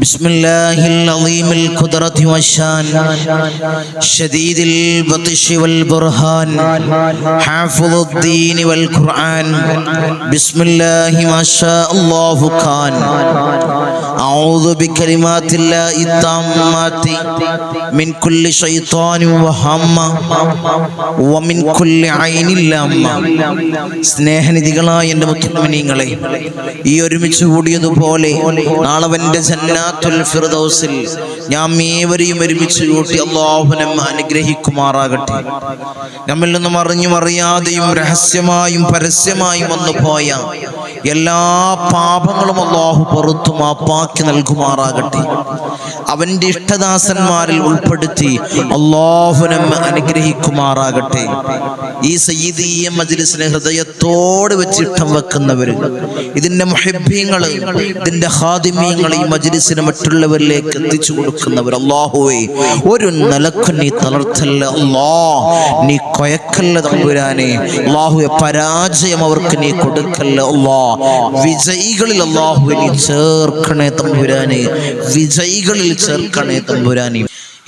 بسم الله العظيم القدرة والشان شديد البطش والبرهان حافظ الدين والقرآن بسم الله ما شاء الله كان أعوذ بكلمات الله التامات من كل شيطان وهمة ومن كل عين لامة സ്നേഹനിധികളായ എൻ്റെ മുത്തുമിനിങ്ങളെ ഈ ഒരുമിച്ച് കൂടിയതുപോലെ നാളവന്റെ ജന്നാത്തുൽ ഫിർദൗസിൽ ഞാൻ ഏവരെയും ഒരുമിച്ച് കൂട്ടി അള്ളാഹു നമ്മെ അനുഗ്രഹിക്കുമാറാകട്ടെ നമ്മിൽ നിന്നും അറിഞ്ഞും അറിയാതെയും രഹസ്യമായും പരസ്യമായും വന്നു പോയ എല്ലാ പാപങ്ങളും അള്ളാഹു പുറത്തു മാപ്പാക്കി നൽകുമാറാകട്ടെ. അവന്റെ ഇഷ്ടദാസന്മാരിൽ ഉൾപ്പെടുത്തി അള്ളാഹുനമ്മ അനുഗ്രഹിക്കുമാറാകട്ടെ. ഈ സയ്യിദീയ മജ്ലിസിനെ ഹൃദയത്തോട് വെച്ച് ഇഷ്ടം വെക്കുന്നവർ ഇതിന്റെ മഹബ്യങ്ങൾ ഇതിന്റെ ഹാദിമ്യങ്ങൾ ഈ മജ്ലിസിനെ മറ്റുള്ളവരിലേക്ക് എത്തിച്ചു കൊടുക്കുന്നവർ അള്ളാഹുവേ ഒരു നിലക്കും നീ തളർത്തല്ല. അള്ളാ നീ കൊയക്കല്ല തമ്പുരാനെ. അള്ളാഹുവെ പരാജയം അവർക്ക് നീ കൊടുക്കല്ല. അള്ളാ വിജയികളിൽ അള്ളാഹുവെ നീ ചേർക്കണേ തമ്പുരാനെ. വിജയികളിൽ ചേർക്കണേ തമ്പുരാനി.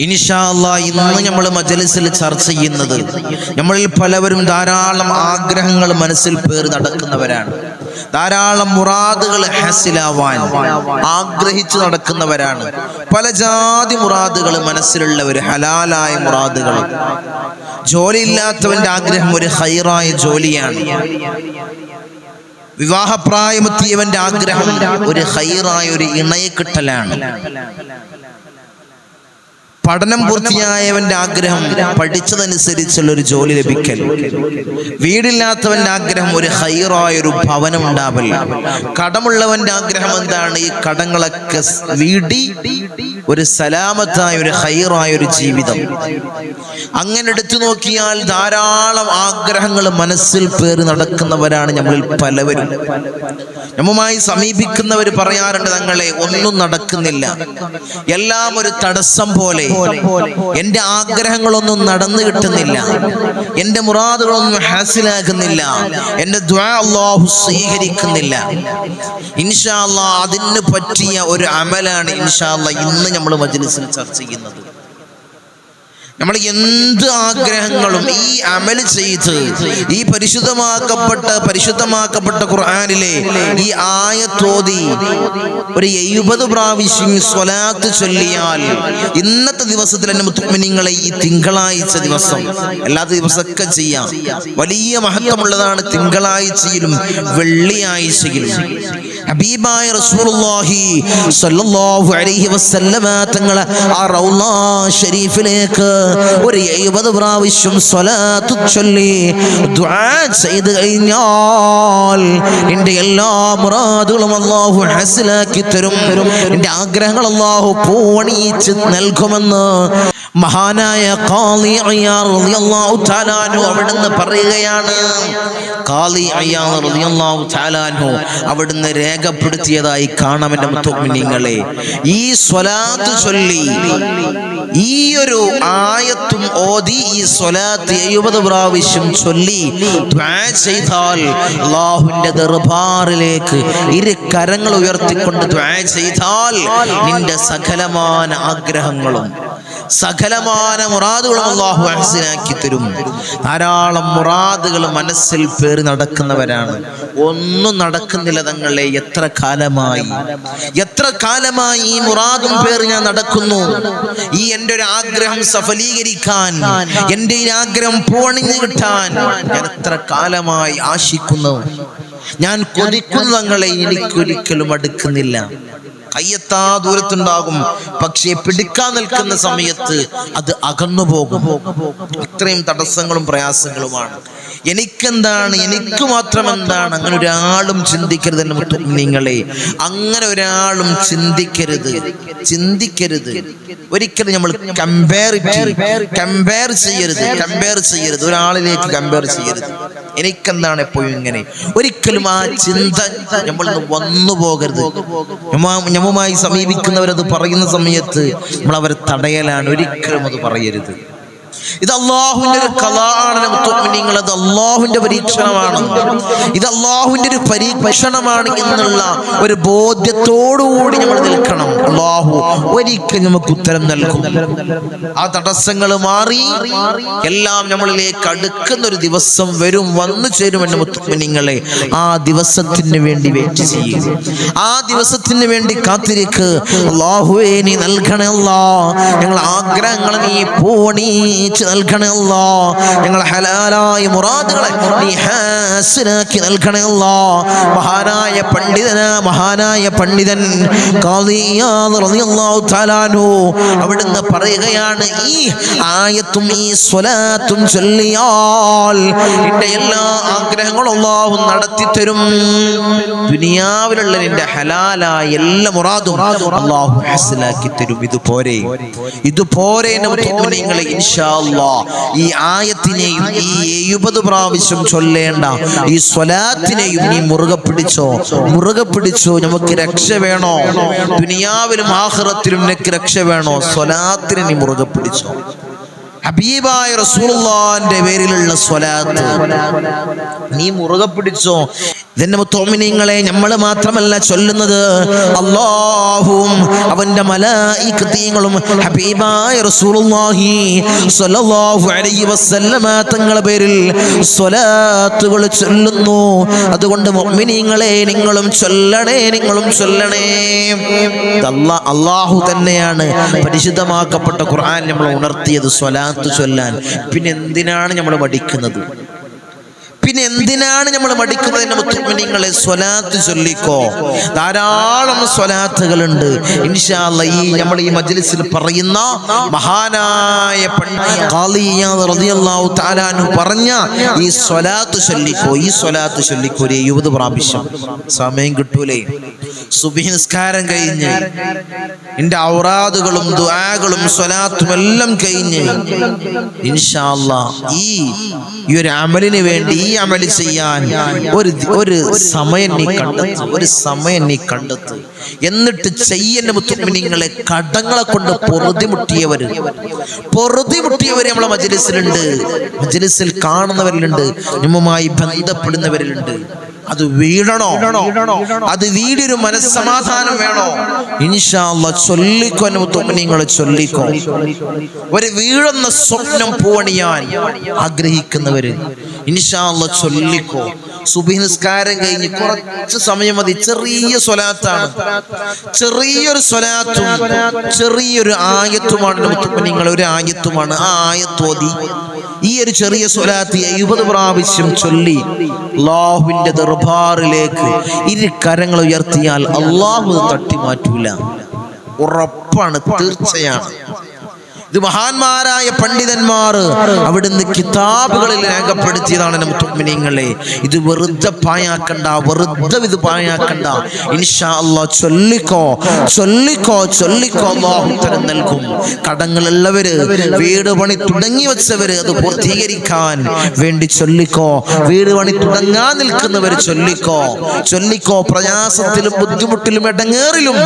ഇൻഷാ അല്ലാ ഇന്ന് നമ്മൾ മജലിസിൽ ചർച്ച ചെയ്യുന്നത് നമ്മളിൽ പലവരും ധാരാളം ആഗ്രഹങ്ങൾ മനസ്സിൽ പേറി നടക്കുന്നവരാണ്. ധാരാളം മുറാദുകൾ ഹസിലാവാൻ ആഗ്രഹിച്ചു നടക്കുന്നവരാണ്. പല ജാതി മുറാദുകൾ മനസ്സിലുള്ളവർ ഹലാലായ മുറാദുകൾ. ജോലിയില്ലാത്തവന്റെ ആഗ്രഹം ഒരു ഹൈറായ ജോലിയാണ്. വിവാഹപ്രായമെത്തിയവന്റെ ആഗ്രഹം ഒരു ഹൈറായ ഒരു ഇണയെ കിട്ടലാണ്. പഠനം പൂർത്തിയായവന്റെ ആഗ്രഹം പഠിച്ചതനുസരിച്ചുള്ള ഒരു ജോലി ലഭിക്കൽ. വീടില്ലാത്തവന്റെ ആഗ്രഹം ഒരു ഹൈറായ ഒരു ഭവനം ഉണ്ടാവൽ. കടമുള്ളവന്റെ ആഗ്രഹം എന്താണ്? ഈ കടങ്ങളൊക്കെ വീടി ഒരു സലാമത്തായ ഒരു ഹൈറായ ഒരു ജീവിതം. അങ്ങനെ എടുത്തു നോക്കിയാൽ ധാരാളം ആഗ്രഹങ്ങൾ മനസ്സിൽ പേര് നടക്കുന്നവരാണ് നമ്മളിൽ പലവരും. നമ്മുമായി സമീപിക്കുന്നവർ പറയാറുണ്ട് തങ്ങളെ ഒന്നും നടക്കുന്നില്ല. എല്ലാം ഒരു തടസ്സം പോലെ. എന്റെ ആഗ്രഹങ്ങളൊന്നും നടന്നു കിട്ടുന്നില്ല. എന്റെ മുറാദുകളൊന്നും ഹാസിലാകുന്നില്ല. എന്റെ ദ്വാഹു അള്ളാഹു സ്വീകരിക്കുന്നില്ല. ഇൻഷാല്ല അതിന് പറ്റിയ ഒരു അമലാണ് ഇൻഷാല്ല ഇന്ന് നമ്മൾ മജ്ലിസിൽ ചർച്ച ചെയ്യുന്നത്. നമ്മൾ എന്ത് ആഗ്രഹങ്ങളും ഈ അമൽ ചെയ്ത് ഈ പരിശുദ്ധമാക്കപ്പെട്ട പരിശുദ്ധമാക്കപ്പെട്ട ഖുർആാനിലെ ഈ ആയത്തോതി ഒരു എഴുപത് പ്രാവശ്യം സ്വലാത്ത് ചൊല്ലിയാൽ ഇന്നത്തെ ദിവസത്തിൽ എന്നെ മുത്തുമിനിങ്ങളെ ഈ തിങ്കളാഴ്ച ദിവസം അല്ലാത്ത ദിവസമൊക്കെ ചെയ്യാം. വലിയ മഹത്വമുള്ളതാണ് തിങ്കളാഴ്ചയിലും വെള്ളിയാഴ്ചയിലും. ഹബീബായ റസൂലുള്ളാഹി സ്വല്ലല്ലാഹു അലൈഹി വസല്ലമ തങ്ങളെ ആ റൗള ഷരീഫിലേക്ക് ഒരു എഴുപത് പ്രാവശ്യം സ്വലാത്ത് ചൊല്ലി ദുആ ചെയ്ത് കഴിഞ്ഞാൽ എന്റെ എല്ലാ മുറാദുകളും അള്ളാഹു ഹസിലാക്കി തരും. എന്റെ ആഗ്രഹങ്ങൾ അള്ളാഹു പൂവണിയിച്ച് നൽകുമെന്ന് മഹാനായ അവിടുന്ന് പറയുകയാണ്. അവിടുന്ന് രേഖപ്പെടുത്തിയതായി കാണാം എന്റെ മുത്തുമിനിങ്ങളെ ഈ സ്വലാത്ത് ചൊല്ലി ഈ ഒരു ആയത്തും ഓതി ഈ സ്വലാത്ത് എഴുപത് പ്രാവശ്യം ചൊല്ലി ചെയ്താൽ അള്ളാഹുവിന്റെ ദർബാറിലേക്ക് ഇരു കരങ്ങൾ ഉയർത്തിക്കൊണ്ട് ചെയ്താൽ നിന്റെ സകലമാന ആഗ്രഹങ്ങളും സകലമാന മുറാദുകളും അള്ളാഹു അഹസിനാക്കി തരും. ധാരാളം മുറാദുകൾ മനസ്സിൽ പേറി നടക്കുന്നവരാണ്. ഒന്നും നടക്കുന്നില്ല തങ്ങളെ. എത്ര കാലമായി? എത്ര കാലമായി ഈ മുറാദും പേറി ഞാൻ നടക്കുന്നു? ഈ എന്റെ ഒരു ആഗ്രഹം സഫലീകരിക്കാൻ എന്റെ ഈ ആഗ്രഹം പൂവണിഞ്ഞു കിട്ടാൻ ഞാൻ എത്ര കാലമായി ആശിക്കുന്നു? ഞാൻ കൊതിക്കുന്നു തങ്ങളെ എനിക്കൊരിക്കലും അടുക്കുന്നില്ല. കയ്യെത്താ ദൂരത്തുണ്ടാകും പക്ഷേ പിടിക്കാൻ നിൽക്കുന്ന സമയത്ത് അത് അകന്നു പോകും ഇത്രയും തടസ്സങ്ങളും പ്രയാസങ്ങളുമാണ്. എനിക്കെന്താണ്? എനിക്ക് മാത്രം എന്താണ് അങ്ങനെ ഒരാളും ചിന്തിക്കരുത് നിങ്ങളെ അങ്ങനെ ഒരാളും ചിന്തിക്കരുത്. ചിന്തിക്കരുത്. ഒരിക്കലും നമ്മൾ കമ്പയർ കമ്പയർ ചെയ്യരുത്. കമ്പയർ ചെയ്യരുത്. ഒരാളിലേക്ക് കമ്പയർ ചെയ്യരുത്. എനിക്കെന്താണ് എപ്പോഴും ഇങ്ങനെ? ഒരിക്കലും ആ ചിന്ത നമ്മൾ വന്നു പോകരുത്. ഞമ്മ- ഞമ്മുമായി സമീപിക്കുന്നവരത് പറയുന്ന സമയത്ത് നമ്മൾ അവരെ തടയലാണ്. ഒരിക്കലും അത് പറയരുത്. ഇത് അള്ളാഹുവിന്റെ ഒരു കലാണ് നിങ്ങൾ അത് അള്ളാഹുവിന്റെ പരീക്ഷണമാണ്. ഇത് അള്ളാഹുവിന്റെ ഒരു പരീക്ഷണമാണ് എന്നുള്ള ഒരു ബോധ്യത്തോടുകൂടി നമ്മൾ നിൽക്കണം. അള്ളാഹു ഒരിക്കൽ നമുക്ക് ഉത്തരം നൽകും. ആ തടസ്സങ്ങൾ മാറി എല്ലാം നമ്മളിലേക്ക് അടുക്കുന്ന ഒരു ദിവസം വരും വന്നു ചേരും എന്റെ മുത്തുമിനിങ്ങളെ. ആ ദിവസത്തിന് വേണ്ടി വെയിറ്റ് ചെയ്യുക ആ ദിവസത്തിന് വേണ്ടി കാത്തിരിക്ക്. അള്ളാഹുവേ നീ നൽകണേ അല്ലാ. ഞങ്ങൾ ആഗ്രഹങ്ങൾ നീ പൂണീച്ച് നൽകണേ ഞങ്ങളെ ഹലാലായ മുറാദുകളെ നീ ഹാസിനാക്കി നൽകണേ മഹാനായ പണ്ഡിതന മഹാനായ പണ്ഡിതൻ അവിടുന്ന് പറയുകയാണ് ഈ ആയത്തും ഈ സ്വലാത്തും ചൊല്ലിയാൽ നിന്റെ എല്ലാ ആഗ്രഹങ്ങളും അല്ലാഹു നടത്തി തരും. ദുനിയാവിലുള്ള നിന്റെ ഹലാലായ എല്ലാ മുറാദും അല്ലാഹു ഹാസിലാക്കി തരും. ഇതുപോരെ ഇതുപോരെ നിങ്ങളെ ഇൻഷാ അല്ലാ ഈ ആയത്തിനെയും ഈ എഴുപത് പ്രാവശ്യം ചൊല്ലേണ്ട ഈ സ്വലാത്തിനെയും നീ മുറുകെ പിടിച്ചോ മുറുകെ പിടിച്ചോ നമുക്ക് രക്ഷ വേണോ? ദുനിയാവിലും ആഹ്റത്തിലും നിനക്ക് രക്ഷ വേണോ? സ്വലാത്തിനെ നീ മുറുകെ പിടിച്ചോ. ഹബീബായ റസൂലുള്ളാന്റെ പേരിലുള്ള സ്വലാത്ത്. നീ മുറുകെ പിടിച്ചോ. ഇതിന്റെ മുത്തോമിനിങ്ങളെ നമ്മൾ മാത്രമല്ല ചൊല്ലുന്നത്. അള്ളാഹും അവന്റെ മല ഹബീബായ റസൂലുള്ളാഹി സ്വല്ലല്ലാഹു അലൈഹി വസല്ലമ തങ്ങളുടെ പേരിൽ സ്വലാത്തുകൾ ചൊല്ലുന്നു. അതുകൊണ്ട് മുഅ്മിനീങ്ങളെ നിങ്ങളും ചൊല്ലണേ നിങ്ങളും ചൊല്ലണേ. അള്ളാഹു തന്നെയാണ് പരിശുദ്ധമാക്കപ്പെട്ട ഖുർആൻ നമ്മൾ ഉണർത്തിയത് സ്വലാത്ത് ചൊല്ലാൻ. പിന്നെ എന്തിനാണ് നമ്മൾ പഠിക്കുന്നത് എന്തിനാണ് നമ്മൾ മടിക്കുന്നത്? മുത്തുമിനിങ്ങളെ സ്വലാത്ത് ചൊല്ലിക്കോ. ധാരാളം സ്വലാത്തുകളുണ്ട്. ഇൻഷാല്ല ഈ നമ്മൾ ഈ മജ്ലിസിൽ പറയുന്ന മഹാനായ പറഞ്ഞ ഈ സ്വലാത്ത് ചൊല്ലിക്കോ ഈ സ്വലാത്ത് ചൊല്ലിക്കോ ഒരു എഴുപത് പ്രാവശ്യം. സമയം കിട്ടൂലേ? സുബഹി നിസ്കാരം കഴിഞ്ഞ് എന്റെ ഔറാദുകളും ദുആകളും സ്വലാത്തും എല്ലാം കഴിഞ്ഞ് ഇൻഷാല്ല ഈ ഈ ഒരു അമലിന് വേണ്ടി ഈ അമൽ ചെയ്യാൻ? ഒരു ഒരു സമയം നീ കണ്ടെത്ത്. ഒരു സമയം നീ കണ്ടെത്ത്. എന്നിട്ട് ചെയ്യുന്ന മുത്തുമിനിങ്ങളെ കടങ്ങളെ കൊണ്ട് പൊറുതിമുട്ടിയവര് പൊറുതിമുട്ടിയവര് നമ്മളെ മജലിസിലുണ്ട്. മജലിസിൽ കാണുന്നവരിലുണ്ട്. നിമ്മുമായി ബന്ധപ്പെടുന്നവരിലുണ്ട്. അത് വീഴണോ അത് വീടൊരു മനസ്സമാധാനം വേണോ? ഇൻഷാല്ല ചൊല്ലിക്കോ നിങ്ങൾ ചൊല്ലിക്കോ. ഒരു വീഴുന്ന സ്വപ്നം പൂവണിയാൻ ആഗ്രഹിക്കുന്നവര് ഇൻഷാല്ല ചൊല്ലിക്കോ. സുബിനിസ്കാരം കഴിഞ്ഞ് കുറച്ച് സമയം മതി. ചെറിയ സ്വലാത്താണ്. ചെറിയൊരു സ്വലാത്തും ചെറിയൊരു ആയത്തുമാണ് നിങ്ങൾ ഒരു ആയത്തുമാണ്. ആ ആയത്തോതി ഈ ഒരു ചെറിയ സ്വലാത്ത് എഴുപത് പ്രാവശ്യം ചൊല്ലി. അള്ളാഹുവിന്റെ ദർബാറിലേക്ക് ഇരു കരങ്ങൾ ഉയർത്തിയാൽ അള്ളാഹു തട്ടിമാറ്റൂല. തട്ടി മാറ്റൂല ഉറപ്പാണ് തീർച്ചയാണ്. ഇത് മഹാന്മാരായ പണ്ഡിതന്മാർ അവിടുന്ന് കിതാബുകളിൽ രേഖപ്പെടുത്തിയതാണ് മുത്തുമിനിങ്ങളെ ഇത് വെറുതെ പായാക്കണ്ട വെറുതെ ഇത് പായാക്കണ്ട ഇൻഷാ ചൊല്ലിക്കോ ചൊല്ലിക്കോ ചൊല്ലിക്കോ അല്ലാഹു ഉത്തരം നൽകും. കടങ്ങളുള്ളവര് വീട് പണി തുടങ്ങി വെച്ചവര് അത് പൂർത്തീകരിക്കാൻ വേണ്ടി ചൊല്ലിക്കോ. വീട് പണി തുടങ്ങാൻ നിൽക്കുന്നവര് ചൊല്ലിക്കോ. ചൊല്ലിക്കോ പ്രയാസത്തിലും ബുദ്ധിമുട്ടിലും ഇടങ്ങേറിലും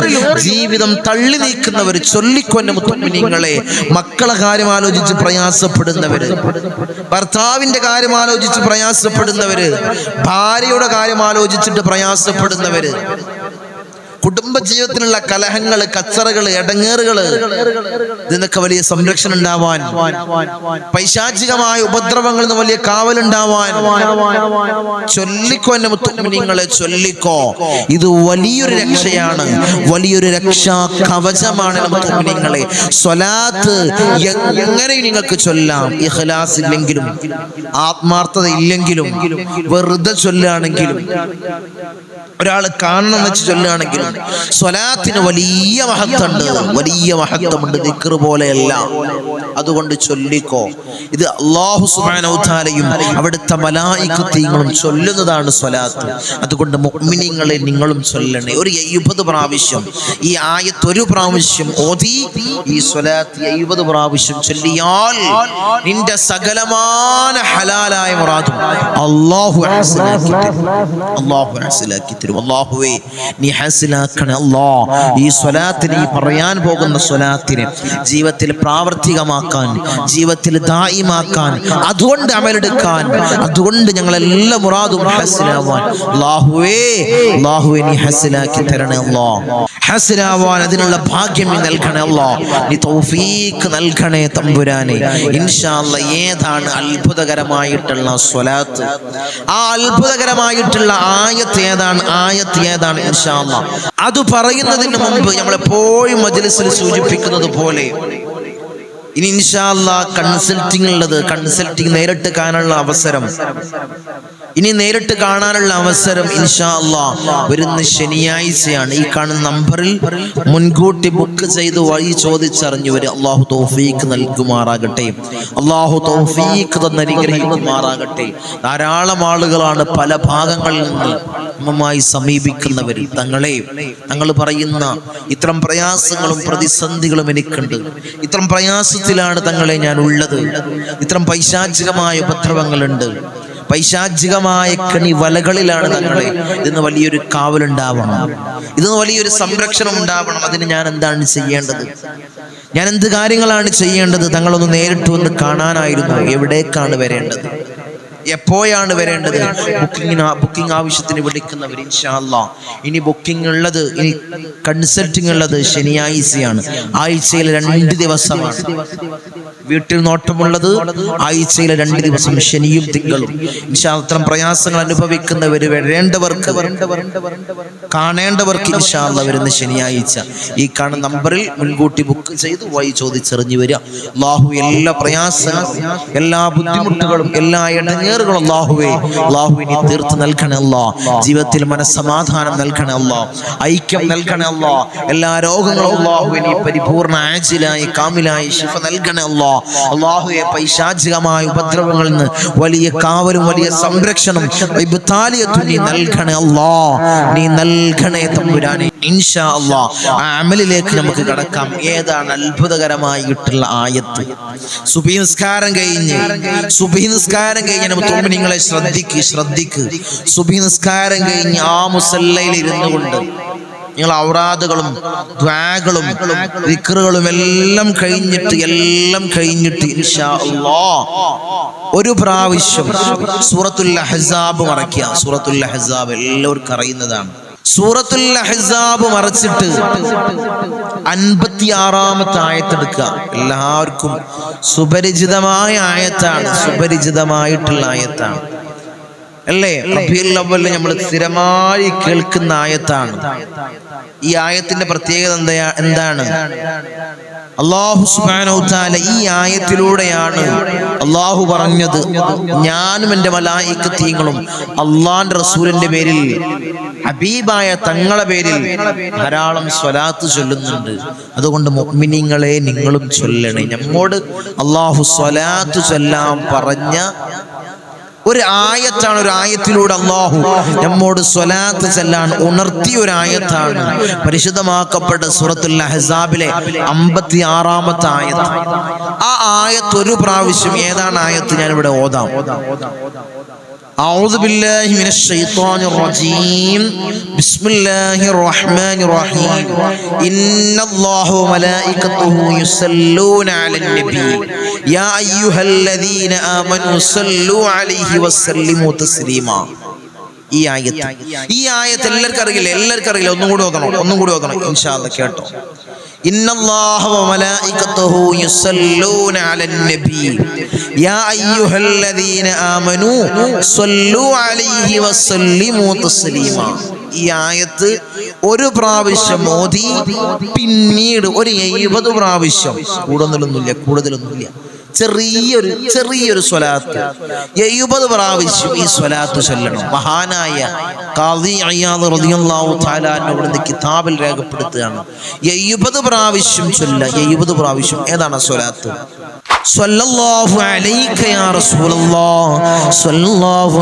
ജീവിതം തള്ളി നീക്കുന്നവർ ചൊല്ലിക്കോ എന്റെ മുത്തുമിനിങ്ങളെ മക്കളെ കാര്യം ആലോചിച്ച് പ്രയാസപ്പെടുന്നവര്. ഭർത്താവിന്റെ കാര്യം ആലോചിച്ച് പ്രയാസപ്പെടുന്നവര്. ഭാര്യയുടെ കാര്യം ആലോചിച്ചിട്ട് പ്രയാസപ്പെടുന്നവര്. കുടുംബ ജീവിതത്തിലുള്ള കലഹങ്ങൾ കച്ചറകൾ ഇടങ്ങേറുകൾ ഇതിനൊക്കെ വലിയ സംരക്ഷണം ഉണ്ടാവാൻ പൈശാചികമായ ഉപദ്രവങ്ങളിൽ നിന്ന് വലിയ കാവലുണ്ടാവാൻ ചൊല്ലിക്കോ എന്റെ മുത്തുമിനിങ്ങളെ ചൊല്ലിക്കോ. ഇത് വലിയൊരു രക്ഷയാണ്. വലിയൊരു രക്ഷാ കവചമാണ് മുത്തുമിനിങ്ങളെ സ്വലാത്ത് എങ്ങനെ നിങ്ങൾക്ക് ചൊല്ലാം. ഇഖ്ലാസ് ഇല്ലെങ്കിലും ആത്മാർത്ഥത ഇല്ലെങ്കിലും വെറുതെ ചൊല്ലുകയാണെങ്കിലും ഒരാൾ കാണണം എന്ന് വെച്ച് ചൊല്ലുകയാണെങ്കിൽ സ്വലാത്തിന് വലിയ മഹത്വമുണ്ട്. വലിയ മഹത്വമുണ്ട്. ദിക്ർ പോലെയല്ല. അതുകൊണ്ട് ചൊല്ലിക്കോ. ഇത് അള്ളാഹു സുബാനൗത്താലയും അവിടുത്തെ മലായിക്കത്തീങ്ങളും ചൊല്ലുന്നതാണ് സ്വലാത്ത്. അതുകൊണ്ട് മുഅ്മിനീങ്ങളെ നിങ്ങളും ചൊല്ലണേ. ഒരു എഴുപത് പ്രാവശ്യം ഈ ആയത്ത് ഒരു പ്രാവശ്യം ഓതി ഈ സ്വലാത്ത് എഴുപത് പ്രാവശ്യം ചൊല്ലിയാൽ നിന്റെ സകലമാന ഹലാലായ മുറാദും അള്ളാഹു അള്ളാഹു ഹാസിലാക്കി തരും അള്ളാഹുവേ നീ ഹാസിലാക്കണേ അല്ലാ ഈ സ്വലാത്തിന് ഈ പറയാൻ പോകുന്ന സ്വലാത്തിന് ജീവിതത്തിൽ പ്രാവർത്തികമാക്കാൻ ജീവിതത്തിൽ ദായിമാക്കാൻ അതുകൊണ്ട് അമലെടുക്കാൻ അതുകൊണ്ട് ഞങ്ങൾ എല്ലാ മുറാദും ഹാസിലാവാൻ അല്ലാഹുവേ അല്ലാഹുവേ നീ ഹാസിലാക്കി തരണേ അല്ലാഹ് ഹാസിലാവാൻ അതിനുള്ള ഭാഗ്യം നീ നൽകണേ അല്ലാഹ് നീ തൗഫീഖ് നൽകണേ തമ്പുരാനെ. ഇൻഷാ അല്ലാഹ് ഏതാണ് അത്ഭുതകരമായിട്ടുള്ള സ്വലാത്ത്? ആ അത്ഭുതകരമായിട്ടുള്ള ആയത്ത് ഏതാണ്? ആയത്ത് ഏതാണ് ഇൻഷാ അല്ലാഹ് അത് പറയുന്നതിന് മുമ്പ് നമ്മളെപ്പോഴും മജ്ലിസിൽ സൂചിപ്പിക്കുന്നത് പോലെ ഇനി ഇൻഷാല്ല കൺസൾട്ടിംഗ് ഉള്ളത് കൺസൾട്ടിംഗ് നേരിട്ട് കാണാനുള്ള അവസരം. ഇനി നേരിട്ട് കാണാനുള്ള അവസരം ഇൻഷാല്ല വരുന്ന ശനിയാഴ്ചയാണ്. ഈ കാണുന്ന നമ്പറിൽ മുൻകൂട്ടി ബുക്ക് ചെയ്ത് വഴി ചോദിച്ചറിഞ്ഞു വരും അള്ളാഹു തോഫീക്ക് നൽകുമാറാകട്ടെ. അള്ളാഹു തോഫീക്ക് തന്നനുഗ്രഹിക്കുമാറാകട്ടെ ധാരാളം ആളുകളാണ് പല ഭാഗങ്ങളിൽ നിന്ന് അമ്മമായി സമീപിക്കുന്നവർ. തങ്ങളെ തങ്ങൾ പറയുന്ന ഇത്തരം പ്രയാസങ്ങളും പ്രതിസന്ധികളും എനിക്കുണ്ട്. ഇത്തരം പ്രയാസത്തിലാണ് തങ്ങളെ ഞാൻ ഉള്ളത്. ഇത്തരം പൈശാചികമായ ഉപദ്രവങ്ങളുണ്ട്. പൈശാചികമായ കണി വലകളിലാണ് തങ്ങളെ ഇതിന് വലിയൊരു കാവലുണ്ടാവണം. ഇതിന് വലിയൊരു സംരക്ഷണം ഉണ്ടാവണം. അതിന് ഞാൻ എന്താണ് ചെയ്യേണ്ടത്? ഞാൻ എന്ത് കാര്യങ്ങളാണ് ചെയ്യേണ്ടത്? തങ്ങളൊന്ന് നേരിട്ട് വന്ന് കാണാനായിരുന്നു. എവിടേക്കാണ് വരേണ്ടത്? എപ്പോഴാണ് വരേണ്ടത്? ബുക്കിങ്ങിന് ബുക്കിംഗ് ആവശ്യത്തിന് വിളിക്കുന്നവർ ഇൻഷാല്ല ഇനി ബുക്കിംഗ് ഉള്ളത് ഇനി കൺസൾട്ടിങ് ഉള്ളത് ശനിയാഴ്ചയാണ്. ആഴ്ചയിൽ രണ്ട് ദിവസമാണ്. വീട്ടിൽ നോട്ടമുള്ളത് ആഴ്ചയിലെ രണ്ട് ദിവസം ശനിയും തിങ്കളും. ഇൻഷാ അത്തരം പ്രയാസങ്ങൾ അനുഭവിക്കുന്നവർ വരേണ്ടവർക്ക് കാണേണ്ടവർക്ക് ഇൻഷാല്ല വരുന്ന ശനിയാഴ്ച. ഈ കാണുന്ന നമ്പറിൽ മുൻകൂട്ടി ബുക്ക് ചെയ്ത് വഴി ചോദിച്ചെറിഞ്ഞു വരിക. അള്ളാഹു എല്ലാ പ്രയാസ എല്ലാ ബുദ്ധിമുട്ടുകളും എല്ലാ ഇടങ്ങേറുകളും അള്ളാഹുവേ അള്ളാഹുവിനെ തീർത്ത് നൽകണമല്ല ജീവിതത്തിൽ മനസ്സമാധാനം നൽകണമല്ല ഐക്യം നൽകണമല്ല എല്ലാ രോഗങ്ങളും അള്ളാഹുവിനെ പരിപൂർണ ആജിലായി കാമിലായി ശിഫ നൽകണേ അല്ലാ അള്ളാഹുവെ പൈശാചികമായ ഉപദ്രവങ്ങളിൽ നിന്ന് വലിയ കാവലും വലിയ സംരക്ഷണം നീ നൽകണേ അല്ലാ നീ നൽകണേ തമ്പുരാനെ. ഇൻഷാ ആ അമലിലേക്ക് നമുക്ക് കടക്കാം. ഏതാണ് അത്ഭുതകരമായിട്ടുള്ള ആയത്ത്? സുബഹി നിസ്കാരം കഴിഞ്ഞ് സുബഹി നിസ്കാരം കഴിഞ്ഞ് നമ്മൾ നിങ്ങളെ ശ്രദ്ധിക്ക് ശ്രദ്ധിക്ക്. സുബഹി നിസ്കാരം കഴിഞ്ഞ് ആ മുസല്ലയിൽ ഇരുന്നു കൊണ്ട് നിങ്ങൾ ഔറാദുകളും ദ്വാകളും വിക്റുകളും എല്ലാം കഴിഞ്ഞിട്ട് എല്ലാം കഴിഞ്ഞിട്ട് ഇൻഷാ അള്ളാ ഒരു പ്രാവശ്യം സൂറത്തുൽ അഹ്സാബ് മറക്കുക സൂറത്തുൽ അഹ്സാബ് എല്ലാവർക്കും അറിയുന്നതാണ്. സൂറത്തുൽ അഹ്സാബ് മറച്ചിട്ട് അൻപത്തി ആറാമത്തെ ആയത്തെടുക്കുക. എല്ലാവർക്കും സുപരിചിതമായ ആയത്താണ്. സുപരിചിതമായിട്ടുള്ള ആയത്താണ്. അല്ലേ? അവ്വലിൽ നമ്മൾ സ്ഥിരമായി കേൾക്കുന്ന ആയത്താണ്. ഈ ആയത്തിന്റെ പ്രത്യേകത എന്താ എന്താണ്? അള്ളാഹു സുബ്ഹാനഹു തആല ഈ ആയത്തിലൂടെയാണ് അള്ളാഹു പറഞ്ഞത്. ഞാനും എന്റെ മലായിക്കത്തീങ്ങളും അള്ളാന്റെ റസൂലിന്റെ പേരിൽ ഹബീബായ തങ്ങളെ പേരിൽ ധാരാളം സ്വലാത്ത് ചൊല്ലുന്നുണ്ട്. അതുകൊണ്ട് മുഅ്മിനീങ്ങളെ നിങ്ങളും ചൊല്ലണേ. നമ്മോട് അള്ളാഹു സ്വലാത്ത് ചൊല്ലാൻ പറഞ്ഞ ഒരു ആയത്താണ് ഒരു ആയത്തിലൂടെ അള്ളാഹു നമ്മോട് സ്വലാത്ത് ചെല്ലാൻ ഉണർത്തിയ ഒരു ആയത്താണ് പരിശുദ്ധമാക്കപ്പെട്ട സൂറത്തുൽ അഹ്സാബിലെ അമ്പത്തി ആറാമത്തെ ആയത്ത്. ആ ആയത്ത് ഒരു പ്രാവശ്യം ഏതാണ് ആയത്ത്? ഞാൻ ഇവിടെ ഓതാം. أعوذ بالله من الشيطان الرجيم بسم الله الرحمن الرحيم إن الله وملائكته يصلون على النبي يا أيها الذين آمنوا صلوا عليه وسلموا تسليما ഈ ആയത്ത് ഈ ആയത്ത് എല്ലാവർക്കും അറിയില്ല എല്ലാവർക്കും അറിയില്ല ഒന്നും കൂടി ഓതണം ഒന്നും കൂടി ഓതണം ഇൻഷാല്ല കേട്ടോ إن الله وملائكته يصلون على النبي يا أيها الذين آمنوا صلوا عليه وسلموا تسليما ഈ ആയത്ത് ഒരു പ്രാവശ്യം ഓതി പിന്നീട് ഒരു എഴുപത് പ്രാവശ്യം കൂടുതലൊന്നുമില്ല കൂടുതലൊന്നുമില്ല ചെറിയൊരു ചെറിയൊരു സ്വലാത്ത്. എഴുപത് പ്രാവശ്യം ഈ സ്വലാത്ത് ചൊല്ലണം. മഹാനായ ഖാദി അയ്യാദ് തആല അൻഹു കിതാബിൽ രേഖപ്പെടുത്തുകയാണ്. എഴുപത് പ്രാവശ്യം ചൊല്ല എഴുപത് പ്രാവശ്യം. ഏതാണ് സ്വലാത്ത്? സ്വല്ലല്ലാഹു അലൈക യാ റസൂലല്ലാഹ് സല്ലല്ലാഹു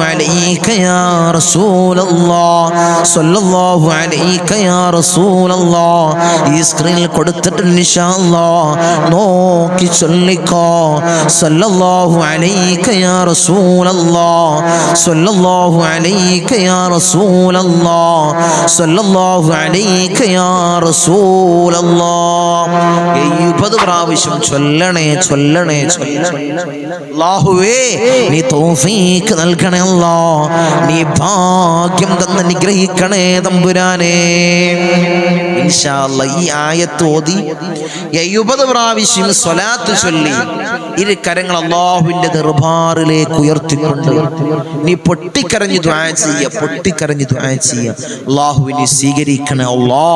യാ റസൂലല്ലാഹ് സല്ലല്ലാഹു യാ റസൂലല്ലാഹ്. ഈ സ്ക്രീനിൽ ഇൻഷാ അല്ലാഹ് നോക്കി ചൊല്ലിക്കോ. സല്ലല്ലാഹു യാ റസൂലല്ലാഹ് സല്ലല്ലാഹു യാ റസൂലല്ലാഹ് സല്ലല്ലാഹു യാ റസൂലല്ലാഹ്. പ്രാവശ്യം ചൊല്ലണേ ചൊല്ലണേ. ചൊല്ലണേ അല്ലാഹുവേ നീ തൗഫീക്ക് നൽകണേ അല്ലാ. നീ ഭാഗ്യം തന്ന് നിഗ്രഹിക്കണേ തമ്പുരാനേ. ഇൻഷാ അല്ലാ ഈ ആയത്ത് ഓതി. എഴുപത് പ്രാവശ്യം സ്വലാത്ത് ചൊല്ലി. ഇരു കരങ്ങൾ അള്ളാഹുവിന്റെ ദർബാറിലേക്ക് ഉയർത്തിക്കൊണ്ട്. നീ പൊട്ടിക്കരഞ്ഞു ദ്വാ ചെയ്യ പൊട്ടിക്കരഞ്ഞു ദ്വാ ചെയ്യ. അള്ളാഹുവിനെ സ്വീകരിക്കണേ അള്ളാ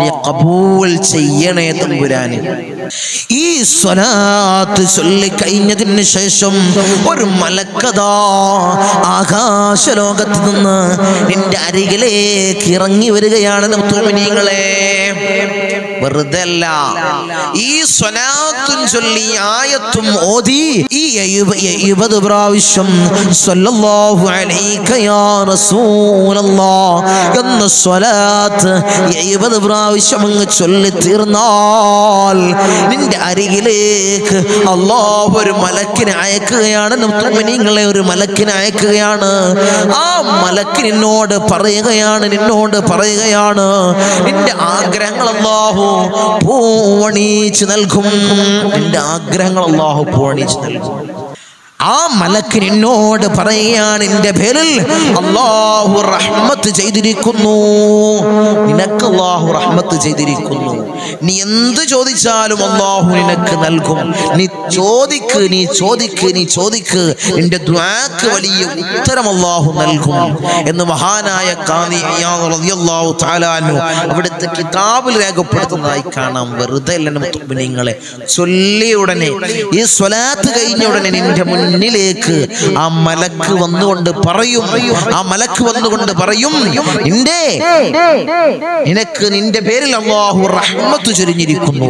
നീ കബൂൽ ചെയ്യണേ തമ്പുരാനെ. ഈ സ്വലാത്ത് ചൊല്ലി കഴിഞ്ഞതിന് ശേഷം ഒരു മലക്കഥാ ആകാശലോകത്ത് നിന്ന് നിന്റെ അരികിലേക്ക് ഇറങ്ങി വരികയാണ് മുത്തുമിനിങ്ങളെ വെറുതെ അല്ല ഈ സ്വലാത്തും ചൊല്ലി ആയത്തും ഓതി ഈ ഇരുപത് പ്രാവശ്യം സ്വല്ലല്ലാഹു അലൈക യാ റസൂലല്ലാഹ് എന്ന സ്വലാത്ത് എഴുപത് പ്രാവശ്യം അങ്ങ് ചൊല്ലി തീർന്നാൽ നിന്റെ അരികിലേക്ക് അള്ളാഹു ഒരു മലക്കിനെ അയക്കുകയാണ്. നിങ്ങളെ ഒരു മലക്കിനെ അയക്കുകയാണ്. ആ മലക്ക് നിന്നോട് പറയുകയാണ് നിന്നോട് പറയുകയാണ്. നിന്റെ ആഗ്രഹങ്ങൾ അള്ളാഹു പൂവണീച്ച് നൽകും. എന്റെ ആഗ്രഹങ്ങൾ അള്ളാഹു പൂണീച്ചു നൽകും. ആ മലക്ക് എന്നോട് പറയുകയാണ് എന്റെ പേരിൽ അള്ളാഹു റഹ്മത്ത് ചെയ്തിരിക്കുന്നു. നിനക്ക് അള്ളാഹു റഹ്മത്ത് ചെയ്തിരിക്കുന്നു. നീ എന്ത് ചോദിച്ചാലും അള്ളാഹു നിനക്ക് നൽകും. നീ ചോദിക്ക് നീ ചോദിക്ക് നീ ചോദിക്ക്. നിന്റെ ദ്വാക്ക് വലിയ ഉത്തരം അള്ളാഹു നൽകും എന്ന് മഹാനായ കാന്തി റളിയല്ലാഹു തആല അൻഹു അവിടുത്തെ കിതാബിൽ രേഖപ്പെടുത്തുന്നതായി കാണാം. വെറുതെ നിങ്ങളെ ചൊല്ലിയ ഉടനെ ഈ സ്വലാത്ത് കഴിഞ്ഞ ഉടനെ നിന്റെ മുന്നിലേക്ക് ആ മലക്ക് വന്നുകൊണ്ട് പറയും ആ മലക്ക് വന്നുകൊണ്ട് പറയും നിന്റെ നിനക്ക് നിന്റെ പേരിൽ അള്ളാഹു റഹ്മത്ത് ചൊരിഞ്ഞിരിക്കുന്നു.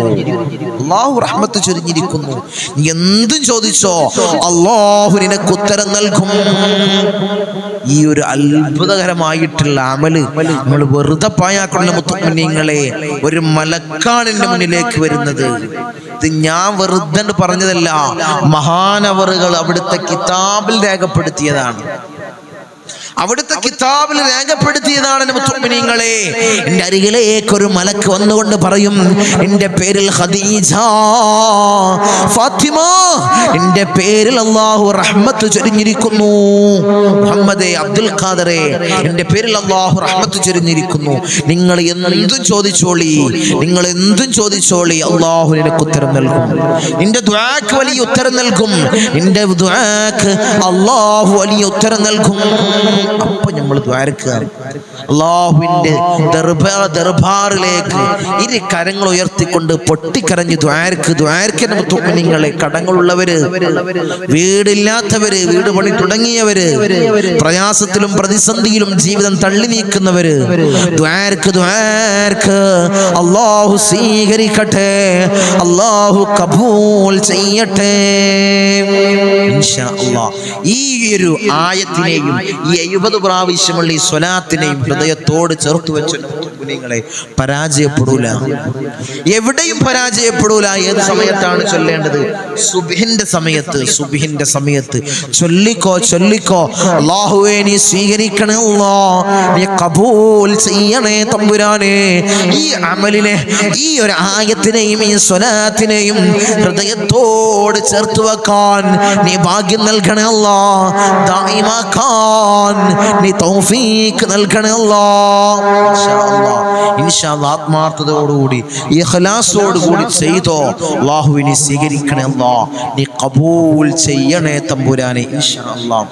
അള്ളാഹു റഹ്മത്ത് ചൊരിഞ്ഞിരിക്കുന്നു. എന്തും ചോദിച്ചോ അള്ളാഹു നിനക്ക് ഉത്തരം നൽകും. ഈ ഒരു അത്ഭുതകരമായിട്ടുള്ള അമൽ നമ്മൾ വെറുതെ പായാക്കുന്ന മുത്തുമുന്നിങ്ങളെ ഒരു മലക്കാണ് മുന്നിലേക്ക് വരുന്നത്. ഇത് ഞാൻ വെറുതെ പറഞ്ഞതല്ല മഹാനവറുകൾ അവിടുത്തെ കിതാബിൽ രേഖപ്പെടുത്തിയതാണ്. അവിടുത്തെ കിതാബിൽ രേഖപ്പെടുത്തിയതാണ് മുത്തുമിനിങ്ങളെ എന്റെ അരികിലേക്ക് ഒരു മലക്ക് വന്നുകൊണ്ട് പറയും എന്റെ പേരിൽ ഖദീജ ഫാത്തിമ എന്റെ പേരിൽ അള്ളാഹു റഹ്മത്ത് ചൊരിഞ്ഞിരിക്കുന്നു. മുഹമ്മദേ അബ്ദുൽ ഖാദറെ എന്റെ പേരിൽ അള്ളാഹു റഹ്മത്ത് ചൊരിഞ്ഞിരിക്കുന്നു. നിങ്ങൾ എന്തും ചോദിച്ചോളി നിങ്ങൾ എന്തും ചോദിച്ചോളി അള്ളാഹു നിനക്ക് ഉത്തരം നൽകും. നിന്റെ ദ്വാക്ക് വലിയ ഉത്തരം നൽകും. നിന്റെ ദ്വാക്ക് അള്ളാഹു വലിയ ഉത്തരം നൽകും. അപ്പൊ ഞങ്ങൾ ദ്വാരക്കുക അള്ളാഹുവിന്റെ ദർബാ ദർബാറിലേക്ക് ഇരു കരങ്ങൾ ഉയർത്തിക്കൊണ്ട് പൊട്ടിക്കരഞ്ഞ് ദ്വാരക്ക് ദ്വാരക്ക് നിങ്ങളെ കടങ്ങളുള്ളവര് വീടില്ലാത്തവര് വീട് പണി തുടങ്ങിയവര് പ്രയാസത്തിലും പ്രതിസന്ധിയിലും ജീവിതം തള്ളി നീക്കുന്നവര് ദ്വാരക്ക് ദ്വാരക്ക് അള്ളാഹു സ്വീകരിക്കട്ടെ അള്ളാഹു കബൂൽ ചെയ്യട്ടെ. ഈ ഒരു ആയത്തിനെയും ഈ എഴുപത് പ്രാവശ്യമുള്ള ഈ സ്വലാത്തിനെയും ഹൃദയത്തോട് ചേർത്ത് വെച്ച കുഞ്ഞുങ്ങളെ പരാജയപ്പെടൂല. എവിടെയും പരാജയപ്പെടൂല. ഏത് സമയത്താണ് ചൊല്ലേണ്ടത്? സുബിഹിന്റെ സമയത്ത് സുബിഹിന്റെ സമയത്ത്. ചൊല്ലിക്കോ ചൊല്ലിക്കോ. അള്ളാഹുവേ നീ സ്വീകരിക്കണല്ലോ നീ കബൂൽ ചെയ്യണേ തമ്പുരാനെ. ഈ അമലിനെ ഈ ഒരു ആയത്തിനെയും ഈ സ്വലാത്തിനെയും ഹൃദയത്തോട് ചേർത്ത് വെക്കാൻ നീ ഭാഗ്യം നൽകണല്ലോ ദായിമാക്കാൻ നീ തൗഫീക്ക് നൽകണേ അല്ലാ. ആത്മാർത്ഥതയോടുകൂടി ഇഖ്ലാസോടുകൂടി ചെയ്തോ. അള്ളാഹുവിനെ സ്വീകരിക്കണേ അല്ലാ. നീ കബൂൽ ചെയ്യണേ തമ്പുരാനെ. ഇൻഷാ അല്ലാ.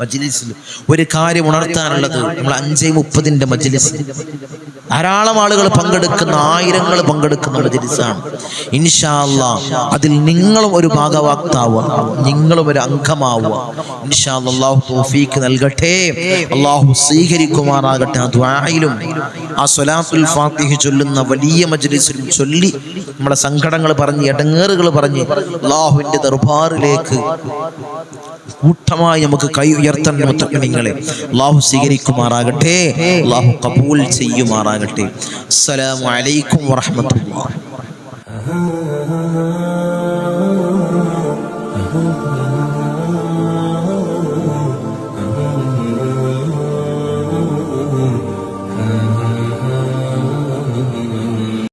മജ്ലിസിൽ ഒരു കാര്യം ഉണർത്താനുള്ളത് നമ്മൾ അഞ്ചേ മുപ്പതിന്റെ മജ്ലിസ്. ധാരാളം ആളുകൾ പങ്കെടുക്കുന്ന ആയിരങ്ങൾ പങ്കെടുക്കുന്ന മജ്ലിസാണ്. ഇൻഷാല്ല അതിൽ നിങ്ങളും ഒരു ഭാഗവാക്താവുക നിങ്ങളും ഒരു അംഗമാവുക. ഇൻഷാ അല്ലാ അള്ളാഹു തൗഫീക്ക് നൽകട്ടെ. അള്ളാഹു സ്വീകരിക്കുമാറാകട്ടെ. ആ ആ സ്വലാത്തുൽ ഫാത്തിഹ് ചൊല്ലുന്ന വലിയ മജ്ലിസിലും ചൊല്ലി നമ്മളെ സങ്കടങ്ങൾ പറഞ്ഞ് ഇടങ്ങേറുകൾ പറഞ്ഞ് അള്ളാഹുവിന്റെ ദർബാറിലേക്ക് കൂട്ടമായി നമുക്ക് കൈ ഉയർത്തണം മുത്തക്കണിങ്ങളെ അള്ളാഹു സ്വീകരിക്കുമാറാകട്ടെ. അള്ളാഹു കബൂൽ ചെയ്യുമാറാകട്ടെ. അസ്സലാമു അലൈക്കും വറഹ്മത്തുള്ളാഹി.